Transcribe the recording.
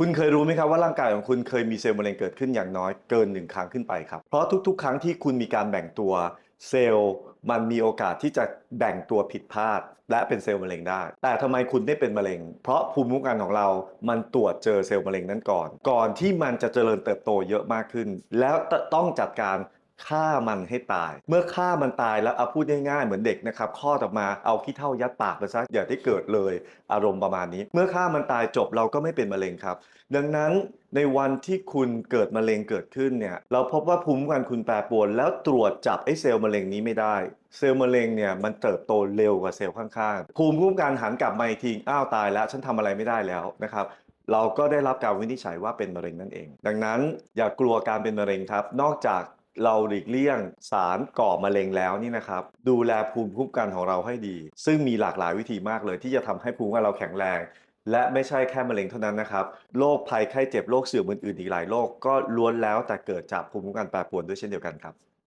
คุณเคยรู้ไหมครับว่าร่างกายของคุณเคยมีเซลล์มะเร็งเกิดขึ้นอย่างน้อยเกินหนึ่งครั้งขึ้นไปครับ เพราะทุกๆ ครั้งที่คุณมีการแบ่งตัวเซลล์มันมีโอกาสที่จะแบ่งตัวผิดพลาด และเป็นเซลล์มะเร็งได้ แต่ทำไมคุณไม่เป็นมะเร็ง เพราะภูมิคุ้มกันของเรา มันตรวจเจอเซลล์มะเร็งนั้นก่อน ก่อนที่มันจะเจริญเติบโตเยอะมากขึ้น แล้วต้องจัดการ ฆ่ามันให้ตาย เมื่อฆ่ามันตายแล้วเอาพูดง่ายๆเหมือนเด็กนะครับคลอดออมาเอาขี้เท่ายัดปากไปซะอย่าได้เกิดเลย อารมณ์ประมาณนี้ เมื่อฆ่ามันตายจบเราก็ไม่เป็นมะเร็งครับ ดังนั้นในวันที่คุณเกิดมะเร็งเกิดขึ้นเนี่ยเราพบว่าภูมิคุ้มกันคุณแปรปรวนแล้วตรวจจับไอ้เซลล์มะเร็งนี้ไม่ได้ เซลล์มะเร็งเนี่ยมันเติบโตเร็วกว่าเซลล์ข้างๆภูมิคุ้มกันหันกลับมาอีกทีอ้าวตายแล้ว ฉันทำอะไรไม่ได้แล้วนะครับเราก็ได้รับการวินิจฉัยว่าเป็นมะเร็งนั่นเอง ดังนั้นอย่ากลัวการเป็นมะเร็งครับ นอกจาก เราหลีกเลี่ยงสารก่อมะเร็งแล้วนี่นะครับ ดูแลภูมิคุ้มกันของเราให้ดี ซึ่งมีหลากหลายวิธีมากเลย ที่จะทำให้ภูมิคุ้มกันเราแข็งแรง และไม่ใช่แค่มะเร็งเท่านั้นนะครับโรคภัยไข้เจ็บโรคเสื่อมอื่นๆอีกหลายโรคก็ล้วนแล้วแต่เกิดจากภูมิคุ้มกันแปรปรวนด้วยเช่นเดียวกันครับ